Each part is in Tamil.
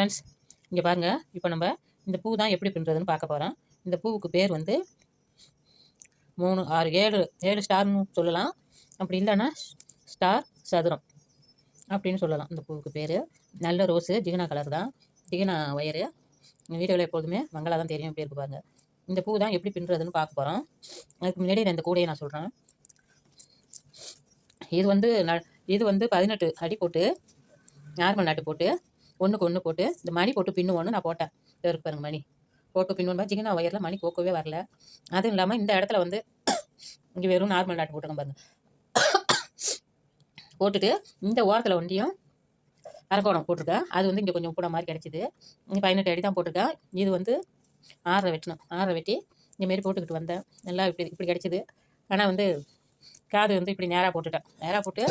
ஃப்ரெண்ட்ஸ் இங்கே பாருங்கள் இப்போ நம்ம இந்த பூ தான் எப்படி பின்னுறதுன்னு பார்க்க போகிறோம் இந்த பூவுக்கு பேர் வந்து மூணு ஆறு ஏழு ஏழு ஸ்டார்னு சொல்லலாம். அப்படி இல்லைன்னா ஸ்டார் சதுரம் அப்படின்னு சொல்லலாம். இந்த பூவுக்கு பேர். நல்ல ரோஸு ஜிகினா கலர் தான். ஜிகினா ஒயரு வீடியோவில் எப்போதுமே மங்களா தான் தெரியும் பேருக்கு பாருங்க. இந்த பூ தான் எப்படி பின்னுறதுன்னு பார்க்க போகிறோம் அதுக்கு முன்னாடி நான் இந்த கூடையை நான் சொல்கிறேன் இது வந்து ந இது வந்து பதினெட்டு அடி போட்டு நார்மல் நாட்டு போட்டு ஒன்றுக்கு ஒன்று போட்டு இந்த மணி போட்டு பின்னுவோன்னு நான் போட்டேன். இதோ இருக்கு பாருங்க மணி. போட்டு பின்னுவோம். ஜிகினா ஒயரில் மணி கோக்கவே வரல. அதுவும் இல்லாமல் இந்த இடத்துல வந்து இங்கே வெறும் நார்மல் நாட்டு போட்டுருங்க பாருங்க. போட்டுட்டு இந்த ஓரத்தில் ஒண்டியும் அரக்கோணம் போட்டிருக்கேன். அது வந்து இங்கே கொஞ்சம் கூட மாதிரி கிடச்சிது. இங்கே பதினெட்டு அடி தான் போட்டிருக்கேன். இது வந்து ஆறரை வெட்டணும். ஆறரை வெட்டி இந்தமாரி போட்டுக்கிட்டு வந்தேன். நல்லா இப்படி இப்படி கிடச்சிது. ஆனால் வந்து காது வந்து இப்படி நேராக போட்டுட்டேன். நேராக போட்டு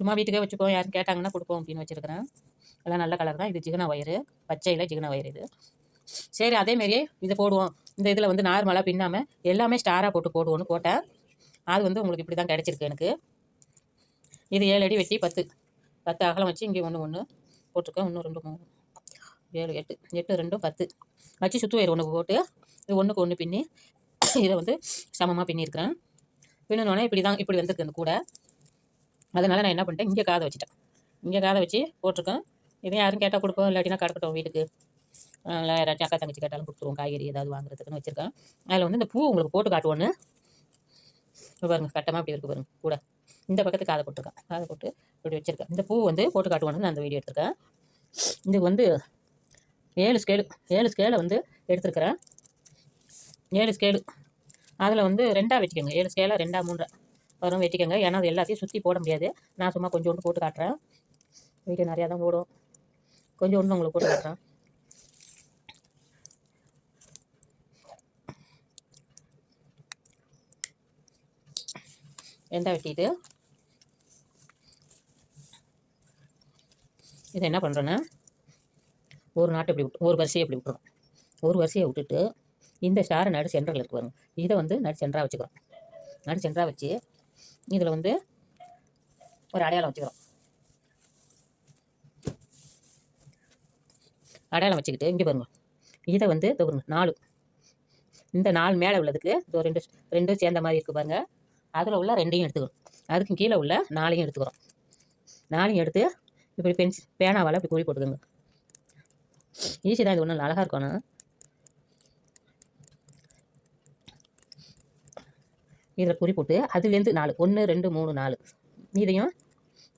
சும்மா வீட்டுக்கே வச்சுக்கோ. யாரும் கேட்டாங்கன்னா கொடுப்போம் அப்படின்னு வச்சுருக்கிறேன். எல்லாம் நல்ல கலர் தான். இது ஜிகன ஒயரு பச்சையில் ஜிகன ஒயர் இது. சரி அதேமாரியே இதை போடுவோம். இந்த இதில் வந்து நார்மலாக பின்னாமல் எல்லாமே ஸ்டாராக போட்டு போடுவோன்னு போட்டேன். அது வந்து உங்களுக்கு இப்படி தான் கிடச்சிருக்கு எனக்கு. இது ஏழு அடி வெட்டி பத்து. பத்து அகலம் வச்சு இங்கே ஒன்று ஒன்று போட்டிருக்கேன். ஒன்று ரெண்டு மூணு ஏழு எட்டு எட்டு ரெண்டும் பத்து. வச்சு சுற்று வயிறு ஒன்று போட்டு இது ஒன்றுக்கு ஒன்று பின்னி இதை வந்து சமமாக பின்னியிருக்கிறேன். பின்னோடனே இப்படி தான் இப்படி வந்திருக்கு அந்த கூட. அதனால் நான் என்ன பண்ணிட்டேன்? இங்கே காதை வச்சுட்டேன். இங்கே காதை வச்சு போட்டிருக்கேன். இதை யாரும் கேட்டால் கொடுப்போம் இல்லாட்டினா கிடக்கட்டும் வீட்டுக்கு. இல்லை யாராச்சும் அக்கா தங்கச்சி கேட்டாலும் கொடுத்துருவோம் காய்கறி ஏதாவது வாங்குறதுக்குன்னு வச்சுருக்கேன். அதில் வந்து இந்த பூ உங்களுக்கு போட்டு காட்டுவோன்னு. பாருங்க கட்டமாக இப்படி இருக்கு பாருங்க கூட. இந்த பக்கத்துக்கு காதை போட்டிருக்கேன். காதை போட்டு இப்படி வச்சுருக்கேன். இந்த பூ வந்து போட்டு காட்டுவோன்னு நான் அந்த வீடியோ எடுத்திருக்கேன். இதுக்கு வந்து ஏழு ஸ்கேலு ஏழு ஸ்கேலை வந்து எடுத்துருக்கிறேன். ஏழு ஸ்கேலு அதில் வந்து ரெண்டாக வெட்டிக்கோங்க. ஏழு ஸ்கேலாக ரெண்டாக மூன்றா. வரும் வெட்டிக்கோங்க. ஏன்னா அது எல்லாத்தையும் சுற்றி போட முடியாது. நான் சும்மா கொஞ்சோண்டு போட்டு காட்டுறேன். வீடியோ நிறையா தான் போடும். கொஞ்சம் உங்களுக்கு போட்டு காட்டுறேன். ரெண்டா வெட்டிட்டு இதை என்ன பண்ணுறேன்னா ஒரு நாட்டை இப்படி விட்டு ஒரு வரிசையை இப்படி விட்டுறோம். ஒரு வரிசையை விட்டுட்டு இந்த ஸ்டாரை நடு சென்டரில் இருக்கு பாருங்க. இதை வந்து நடு சென்டராக வச்சுக்கிறோம். நடு சென்டராக வச்சு இதில் வந்து ஒரு அடையாளம் வச்சுக்கிறோம். அடையாளம் வச்சுக்கிட்டு இங்கே பாருங்க. இதை வந்து இதோ பாருங்க நாலு. இந்த நாலு மேலே உள்ளதுக்கு இதோ ரெண்டு ரெண்டும் சேர்ந்த மாதிரி இருக்குது பாருங்க. அதில் உள்ள ரெண்டையும் எடுத்துக்கணும். அதுக்கும் கீழே உள்ள நாலையும் எடுத்துக்கிறோம். நாலையும் எடுத்து இப்படி பென்சில் பேனாவால் இப்படி குறி போட்டுக்கோங்க. ஈஸி தான் இது ஒன்றும் அழகாக இருக்கணும் இதில் குறி போட்டு அதுலேருந்து நாலு. ஒன்று ரெண்டு மூணு நாலு. இதையும்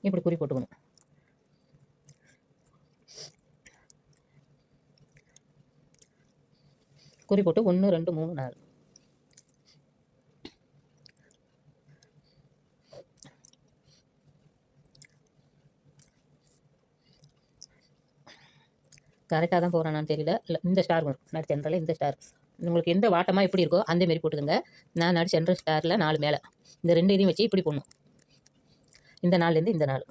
இப்படி குறி போட்டுக்கணும். குறி போட்டு ஒன்று ரெண்டு மூணு நாலு. கரெக்டாக தான் போகிறேன்னு தெரியல. இல்லை இந்த ஸ்டார் வரும். நடு சென்டரில் இந்த ஸ்டார் உங்களுக்கு எந்த வாட்டமாக எப்படி இருக்கோ அந்த மாரி போட்டுக்கோங்க. நான் நடு சென்ட்ரல் ஸ்டாரில் நாலு மேலே. இந்த ரெண்டு இதையும் வச்சு இப்படி போடணும். இந்த நாள்லேருந்து இந்த நாள்.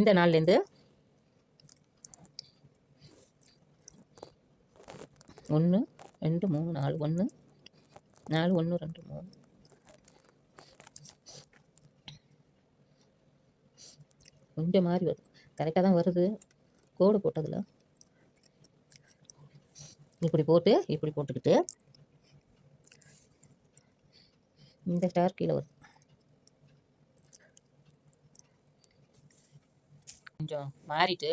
இந்த நாள்லேருந்து ஒன்று ரெண்டு மூணு நாலு ஒன்று நாலு ஒன்று ரெண்டு மூணு. கொஞ்சம் மாதிரி வருது கரெக்டாக தான் வருது. கோடு போட்டதில். இப்படி போட்டு இப்படி போட்டுக்கிட்டு. இந்த ஸ்டார் கீழே வருது கொஞ்சம் மாறிட்டு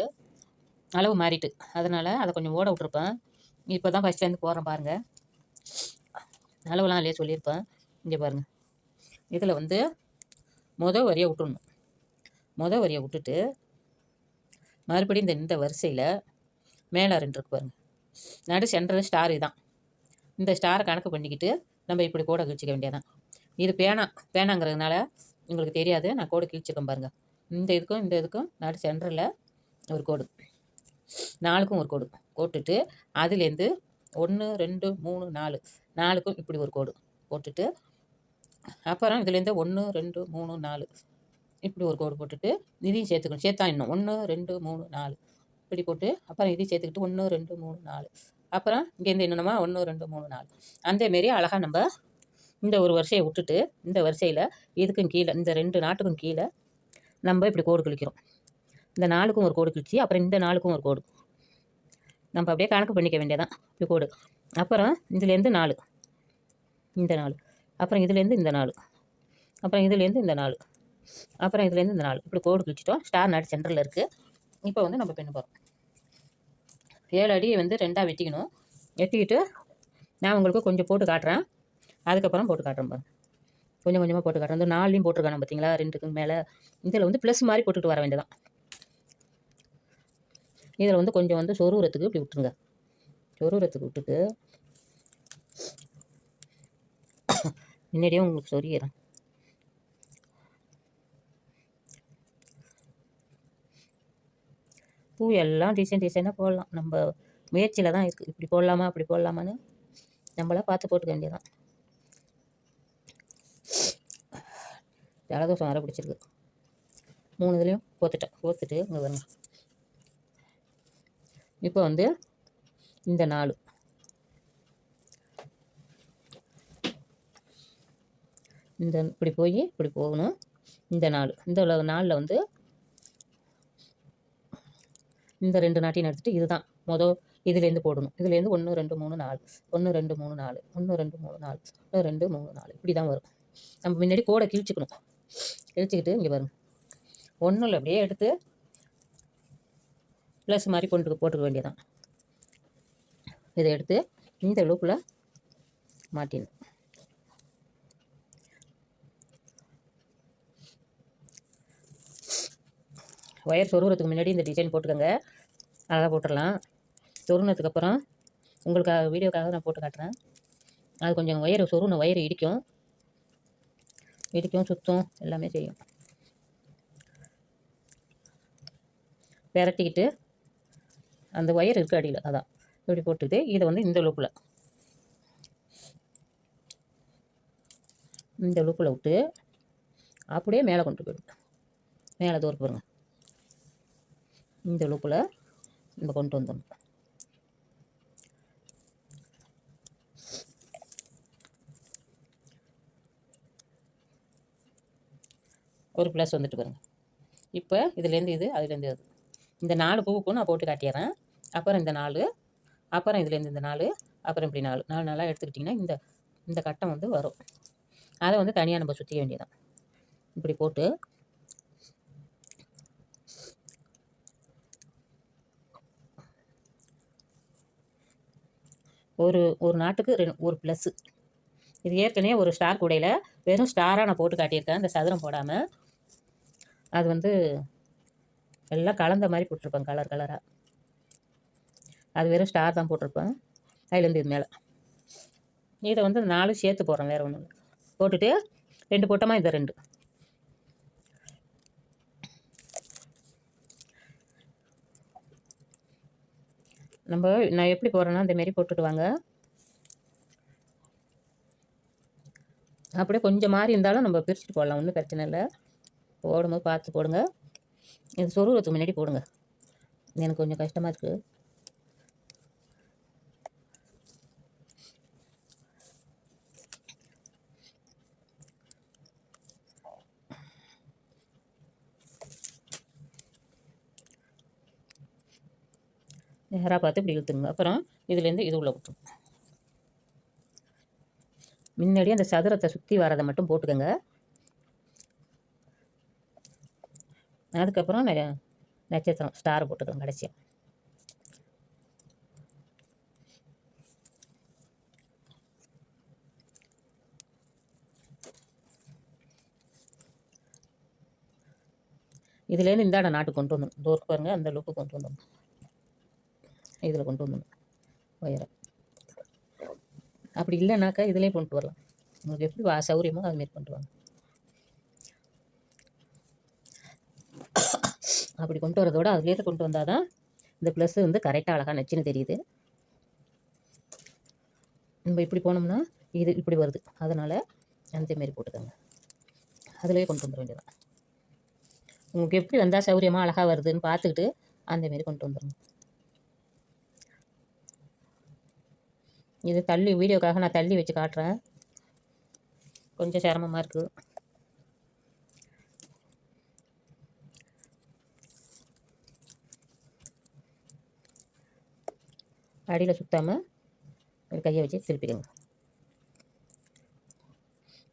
அளவு மாறிட்டு. அதனால் அதை கொஞ்சம் ஓட விட்ருப்பேன் இப்போ தான் ஃபஸ்ட்லேருந்து போகிறேன் பாருங்கள் அளவுலாம் இல்லையே சொல்லியிருப்பேன். இங்கே பாருங்கள் இதில் வந்து மொதல் வரியை விட்டுடணும் மொதல் வரியை விட்டுட்டு மறுபடியும் இந்த இந்த வரிசையில் மேலே ரெண்டு இருக்கு பாருங்க. நடு சென்டர் ஸ்டார் இதுதான் இந்த ஸ்டாரை கணக்கு பண்ணிக்கிட்டு நம்ம இப்படி கோடை கிழிச்சிக்க வேண்டியதான் இது பேனா பேனாங்கிறதுனால உங்களுக்கு தெரியாது. நான் கோடு கிழிச்சிருக்கேன் பாருங்கள் இந்த இதுக்கும் இந்த இதுக்கும் நடு சென்டரில் ஒரு கோடு நாலுக்கும் ஒரு கோடு போட்டுட்டு அதுலேருந்து ஒன்று ரெண்டு மூணு நாலு நாலுக்கும் இப்படி ஒரு கோடு போட்டுட்டு அப்புறம் இதுலேருந்து ஒன்று ரெண்டு மூணு நாலு இப்படி ஒரு கோடு போட்டுட்டு இதையும் சேர்த்துக்கணும். சேர்த்தா இன்னும் ஒன்று ரெண்டு மூணு நாலு இப்படி போட்டு அப்புறம் இதையும் சேர்த்துக்கிட்டு ஒன்று ரெண்டு மூணு நாலு அப்புறம் இங்கேருந்து என்னென்னமா? ஒன்று ரெண்டு மூணு நாலு அந்தமாரி அழகாக நம்ம இந்த ஒரு வரிசையை விட்டுட்டு இந்த வரிசையில் இதுக்கும் கீழே இந்த ரெண்டு நாட்டுக்கும் கீழே நம்ம இப்படி கோடு கிழிக்கிறோம். இந்த நாளுக்கும் ஒரு கோடு கிழிச்சு அப்புறம் இந்த நாளுக்கும் ஒரு கோடு நம்ம அப்படியே கணக்கு பண்ணிக்க வேண்டியதான் இப்படி கோடு அப்புறம் இதுலேருந்து நாலு. இந்த நாலு. அப்புறம் இதுலேருந்து இந்த நாலு. அப்புறம் இதுலேருந்து இந்த நாலு. அப்புறம் இதுலேருந்து இந்த நாலு. இப்படி கோடு கிழிச்சிட்டோம் ஸ்டார் நாடு சென்டரில் இருக்குது இப்போ வந்து நம்ம பின்ன போகிறோம் ஏழு அடி வந்து ரெண்டாக வெட்டிக்கணும். வெட்டிக்கிட்டு நான் உங்களுக்கு கொஞ்சம் போட்டு காட்டுறேன். அதுக்கப்புறம் போட்டு காட்டுறேன் பாருங்க. கொஞ்சம் கொஞ்சமாக போட்டு காட்டுறேன். இந்த நாலுலையும் போட்டிருக்கானு பார்த்தீங்களா ரெண்டுக்கு மேலே. இதில் வந்து ப்ளஸ் மாதிரி போட்டுட்டு வர வேண்டியதான் இதில் வந்து கொஞ்சம் வந்து சொருகிறத்துக்கு இப்படி விட்டுருங்க. சொருகிறத்துக்கு விட்டுட்டு முன்னாடியே உங்களுக்கு சொரியிறேன் பூ எல்லாம் டிசைன் டிசைனாக போடலாம். நம்ம முயற்சியில் தான் இருக்குது இப்படி போடலாமா அப்படி போடலாமான்னு நம்மளா பார்த்து போட்டுக்க வேண்டியதான் ஜலதோஷம் வர பிடிச்சிருக்கு. மூணு இதுலேயும் கோத்துட்டேன். கோத்துட்டு இங்கே வரணும் இப்போ வந்து இந்த நாலு. இந்த இப்படி போய் இப்படி போகணும். இந்த நாலு. இந்த நாளில் வந்து இந்த ரெண்டு நாட்டையும் எடுத்துட்டு இதுதான். மொதல் இதுலேருந்து போடணும். இதுலேருந்து ஒன்று ரெண்டு மூணு நாலு. ஒன்று ரெண்டு மூணு நாலு. ஒன்று ரெண்டு மூணு நாலு. ஒன்று ரெண்டு மூணு நாலு. இப்படி தான் வரும். நம்ம முன்னாடி கோடை கிழிச்சிக்கணும். கிழிச்சிக்கிட்டு இங்கே வரும் ஒன்றும் இல்லை அப்படியே எடுத்து ப்ளஸ் மாதிரி கொண்டு போட்டுக்க வேண்டியதான் இதை எடுத்து இந்த லூப்பில் மாட்டிடணும். ஒயர் சொருகிறதுக்கு முன்னாடி இந்த டிசைன் போட்டுக்கோங்க. அழகாக போட்டுடலாம். சொருனதுக்கப்புறம் உங்களுக்காக வீடியோக்காக நான் போட்டு காட்டுறேன். அது கொஞ்சம் ஒயர் சொருன ஒயர் இடிக்கும். இடிக்கும் சுத்தம் எல்லாமே செய்யும். விரட்டிக்கிட்டு அந்த ஒயர் இருக்குது அடியில் அதான். இப்படி போட்டுட்டு இதை வந்து இந்த லூப்பில் இந்த லூப்பில் விட்டு அப்படியே மேலே கொண்டு போயிடும் மேலே தூரம் பாருங்க. இந்த லூப்பில் நம்ம கொண்டு வந்துடணும். ஒரு ப்ளஸ் வந்துட்டு பாருங்க. இப்போ இதுலேருந்து இது அதுலேருந்து அது. இந்த நாலு பூவுக்கும் நான் போட்டு காட்டிடுறேன் அப்புறம் இந்த நாலு அப்புறம் இதுலேருந்து இந்த நாலு அப்புறம் இப்படி நாலு நாலு நாளாக எடுத்துக்கிட்டிங்கன்னா இந்த இந்த கட்டம் வந்து வரும். அதை வந்து தனியாக நம்ம சுற்றிக்க வேண்டியதான் இப்படி போட்டு ஒரு ஒரு நாட்டுக்கு ரெண்டு ஒரு ப்ளஸ்ஸு இது ஏற்கனவே ஒரு ஸ்டார் கூடையில் வெறும் ஸ்டாராக நான் போட்டு காட்டியிருக்கேன். இந்த சதுரம் போடாமல் அது வந்து எல்லாம் கலந்த மாதிரி போட்டிருப்பேன் கலர் கலராக அது வெறும் ஸ்டார் தான் போட்டிருப்பேன். அதுலேருந்து இது மேலே. இதை வந்து நாலு சேர்த்து போடுறேன் வேறு ஒன்று போட்டுட்டு ரெண்டு போட்டோமா இதை ரெண்டு. நம்ம நான் எப்படி போடுறேன்னா இந்தமாரி போட்டுட்டு வாங்க. அப்படியே கொஞ்சம் மாறி இருந்தாலும் நம்ம பிரிச்சுட்டு போடலாம் ஒன்றும் பிரச்சனை இல்லை. போடும்போது பார்த்து போடுங்க. இது சொருகிறதுக்கு முன்னாடி போடுங்க. எனக்கு கொஞ்சம் கஷ்டமாக இருக்குது நேராக பார்த்து இப்படி இழுத்துருங்க. அப்புறம் இதுலேருந்து இது உள்ள விட்டுருங்க முன்னாடி அந்த சதுரத்தை சுற்றி வரதை மட்டும் போட்டுக்கோங்க. அதுக்கப்புறம் ந- நட்சத்திரம் ஸ்டார் போட்டுக்கலாம் கடைசியாக இதுலேருந்து இந்தாட நாட்டு கொண்டு வந்துடும் தோர் பாருங்கள் அந்த லுக்கு கொண்டு வந்துடணும் இதில் கொண்டு வந்துடணும் ஒயரை. அப்படி இல்லைனாக்கா இதுலேயும் கொண்டு வரலாம். உங்களுக்கு எப்படி வா அதுமாரி கொண்டு வாங்க. அப்படி கொண்டு வரதோட அதுலேருந்து கொண்டு வந்தால் தான் இந்த ப்ளஸ் வந்து கரெக்டாக அழகாக நச்சுன்னு தெரியுது. நம்ம இப்படி போனோம்னா இது இப்படி வருது. அதனால் அந்தமாரி போட்டுக்கோங்க. அதிலே கொண்டு வந்துட வேண்டியதான் உங்களுக்கு எப்படி வந்தால் சௌரியமாக அழகாக வருதுன்னு பார்த்துக்கிட்டு அந்தமாரி கொண்டு வந்துடுங்க இது தள்ளி வீடியோக்காக நான் தள்ளி வச்சு காட்டுறேன். கொஞ்சம் சிரமமாக இருக்குது அடியில் சுற்றாமல் ஒரு கையை வச்சு திருப்பிக்கோங்க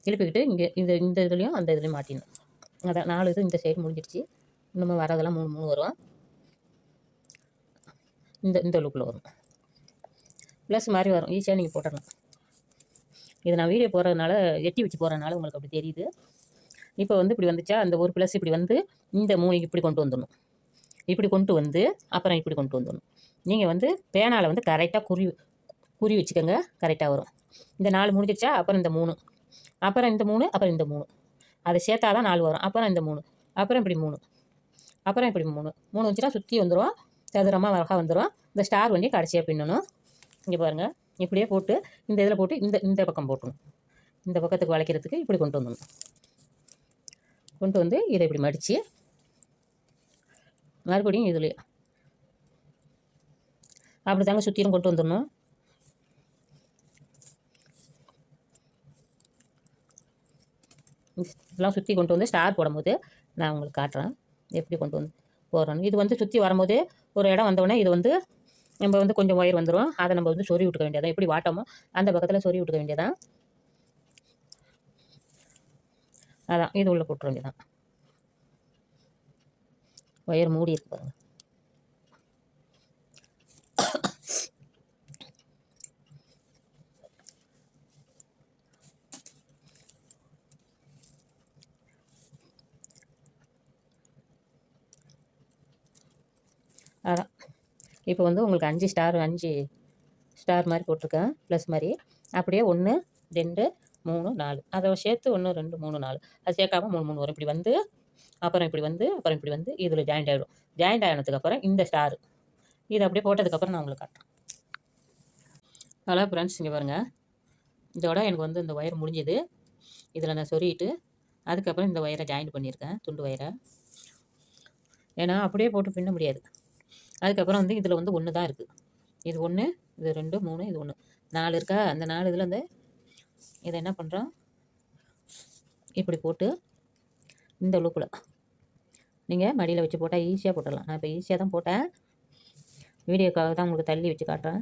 திருப்பிக்கிட்டு இங்கே இந்த இந்த இதுலேயும் அந்த இதுலேயும் மாட்டிடணும். அதான் நாலு இது இந்த சைடு முடிஞ்சிடுச்சு. இன்னும் வரதெல்லாம் மூணு மூணு வரும். இந்த இந்த லுக்கில் வரும். ப்ளஸ் மாதிரி வரும். ஈஸியாக நீங்கள் போட்டுடலாம் இது நான் வீடியோ போகிறதுனால எட்டி வச்சு போகிறதுனால உங்களுக்கு அப்படி தெரியுது. இப்போ வந்து இப்படி வந்துச்சா? அந்த ஒரு ப்ளஸ் இப்படி வந்து இந்த மூணு இப்படி கொண்டு வந்துடணும். இப்படி கொண்டு வந்து அப்புறம் இப்படி கொண்டு வந்துடணும். நீங்கள் வந்து பேனாவில் வந்து கரெக்டாக குறி குறி வச்சுக்கோங்க. கரெக்டாக வரும். இந்த நாலு முடிஞ்சிருச்சா? அப்புறம் இந்த மூணு. அப்புறம் இந்த மூணு அப்புறம் இந்த மூணு. அதை சேர்த்தா தான் நாலு வரும். அப்புறம் இந்த மூணு. அப்புறம் இப்படி மூணு. அப்புறம் இப்படி மூணு. மூணு வந்துச்சுன்னா சுற்றி வந்துடும் சதுரமாக அழகாக வந்துடும் இந்த ஸ்டார் வண்டி கடைசியாக பின்னணும். இங்கே பாருங்கள் இப்படியே போட்டு இந்த இதில் போட்டு இந்த இந்த பக்கம் போட்டணும். இந்த பக்கத்துக்கு வளைக்கிறதுக்கு இப்படி கொண்டு வந்துடணும் கொண்டு வந்து இதை இப்படி மடித்து மறுபடியும் இதுலேயே அப்படி தாங்க சுற்றியும் கொண்டு வந்துடணும். இதெல்லாம் சுற்றி கொண்டு வந்து ஸ்டார் போடும்போது நான் உங்களுக்கு காட்டுறேன். எப்படி கொண்டு வந்து போடுறோன்னு. இது வந்து சுற்றி வரும்போது ஒரு இடம் வந்தோடனே இது வந்து நம்ம வந்து கொஞ்சம் ஒயர் வந்துடும் அதை நம்ம வந்து சொறி விட்டுக்க வேண்டியதான் எப்படி வாட்டமோ அந்த பக்கத்தில் சொறி விட்டுக்க வேண்டியதான் அதான் இது உள்ளே போட்டுற வேண்டியதான் ஒயர் மூடி இருக்கு பாருங்கள் அதான். இப்போ வந்து உங்களுக்கு அஞ்சு ஸ்டார் அஞ்சு ஸ்டார் மாதிரி போட்டிருக்கேன் ப்ளஸ் மாதிரி. அப்படியே ஒன்று ரெண்டு மூணு நாலு. அதை சேர்த்து ஒன்று ரெண்டு மூணு நாலு. அது சேர்க்காம மூணு மூணு வரும். இப்படி வந்து அப்புறம் இப்படி வந்து அப்புறம் இப்படி வந்து இதில் ஜாயிண்ட் ஆகிடும் ஜாயிண்ட் ஆகினதுக்கப்புறம் இந்த ஸ்டார் இது அப்படியே போட்டதுக்கப்புறம் நான் உங்களுக்கு காட்டுறேன். ஹலோ ஃப்ரெண்ட்ஸ் இங்கே பாருங்கள் இதோட எனக்கு வந்து இந்த ஒயர் முடிஞ்சுது. இதில் நான் சொருகிட்டு அதுக்கப்புறம் இந்த ஒயரை ஜாயின் பண்ணியிருக்கேன் துண்டு ஒயரை ஏன்னா அப்படியே போட்டு பின்ன முடியாது. அதுக்கப்புறம் வந்து இதில் வந்து ஒன்று தான் இருக்குது இது ஒன்று இது ரெண்டு மூணு இது ஒன்று நாலு இருக்கா? அந்த நாலு இதில் வந்து இதை என்ன பண்ணுறோம் இப்படி போட்டு இந்த லூப்பில் நீங்கள் மடியில் வச்சு போட்டால் ஈஸியாக போட்டுடலாம். நான் இப்போ ஈஸியாக தான் போட்டேன். வீடியோக்காக தான் உங்களுக்கு தள்ளி வச்சு காட்டுறேன்.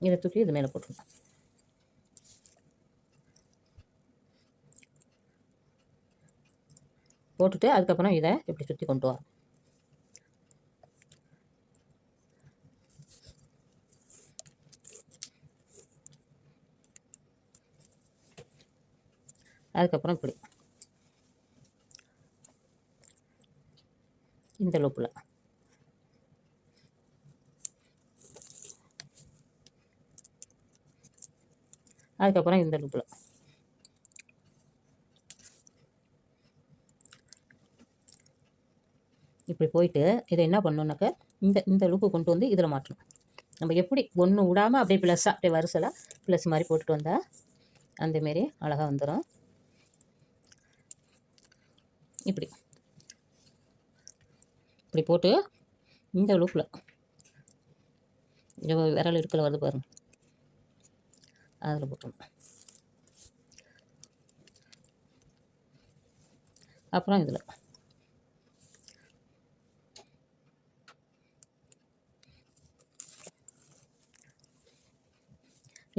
இதை தூக்கி இது மேலே போட்டுருணும் போட்டுட்டு அதுக்கப்புறம் இதை இப்படி சுற்றி கொண்டு வரோம் அதுக்கப்புறம் இப்படி. இந்த லோப்பில். அதுக்கப்புறம் இந்த லூப்பில் இப்படி போயிட்டு இதை என்ன பண்ணணுன்னாக்க இந்த இந்த லுக்கு கொண்டு வந்து இதில் மாட்டணும் நம்ம எப்படி ஒன்று விடாமல் அப்படியே ப்ளஸ்ஸாக அப்படியே வரிசலாக ப்ளஸ் மாதிரி போட்டுட்டு வந்தால் அந்தமாரி அழகாக வந்துடும் இப்படி. இப்படி போட்டு இந்த லுக்கில் விரல் இருக்கல வருது பாருங்கள் அதில் போட்டுருணும் அப்புறம் இதில்.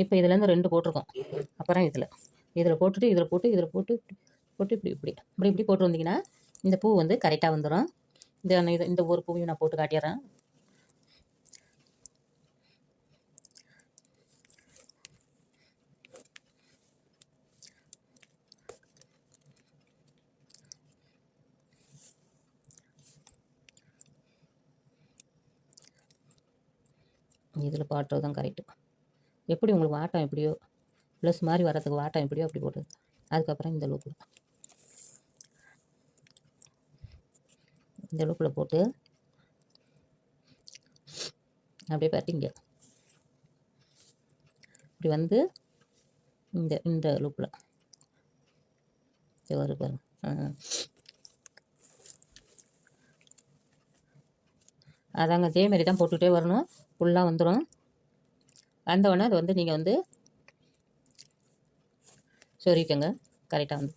இப்போ இதுலேருந்து ரெண்டு போட்டிருக்கோம். அப்புறம் இதில். இதில் போட்டுட்டு இதில் போட்டு இதில் போட்டு போட்டு இப்படி இப்படி. இப்படி இப்படி போட்டு வந்தீங்கன்னா இந்த பூ வந்து கரெக்டாக வந்துடும் இந்த இது இந்த ஒரு பூவையும் நான் போட்டு காட்டிடுறேன். இதில் பாட்டுறது தான் கரெக்டு எப்படி உங்களுக்கு வாட்டம் எப்படியோ ப்ளஸ் மாதிரி வரதுக்கு வாட்டம் எப்படியோ அப்படி போட்டது அதுக்கப்புறம் இந்த லூப்பில் இந்த லூப்பில் போட்டு அப்படியே பார்த்தீங்க இப்படி வந்து இந்த இந்த லூப்பில் வரும் பாருங்க. ஆ. அதாங்க அதே மாதிரி தான் போட்டுகிட்டே வரணும். ஃபுல்லாக வந்துடும் வந்தவொடனே அது வந்து நீங்கள் வந்து சொல்லிக்கோங்க கரெக்டாக வந்து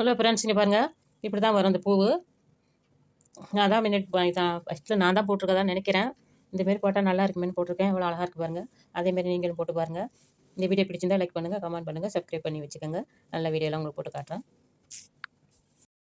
ஹலோ ஃப்ரெண்ட்ஸ் இங்கே பாருங்கள் இப்படி தான் வரும் அந்த பூவு. நான் தான் முன்னாடி தான் ஃபஸ்ட்டில் நான் தான் போட்டிருக்கதான்னு நினைக்கிறேன். இந்தமாரி போட்டால் நல்லா இருக்குமேனு போட்டிருக்கேன். எவ்வளோ அழகாக இருக்குது பாருங்கள் அதேமாரி நீங்களும் போட்டு பாருங்கள் இந்த வீடியோ பிடிச்சிருந்தால் லைக் பண்ணுங்கள் கமெண்ட் பண்ணுங்கள் சப்ஸ்கிரைப் பண்ணி வச்சுக்கோங்க. நல்ல வீடியோலாம் உங்களுக்கு போட்டு காட்டுறேன்.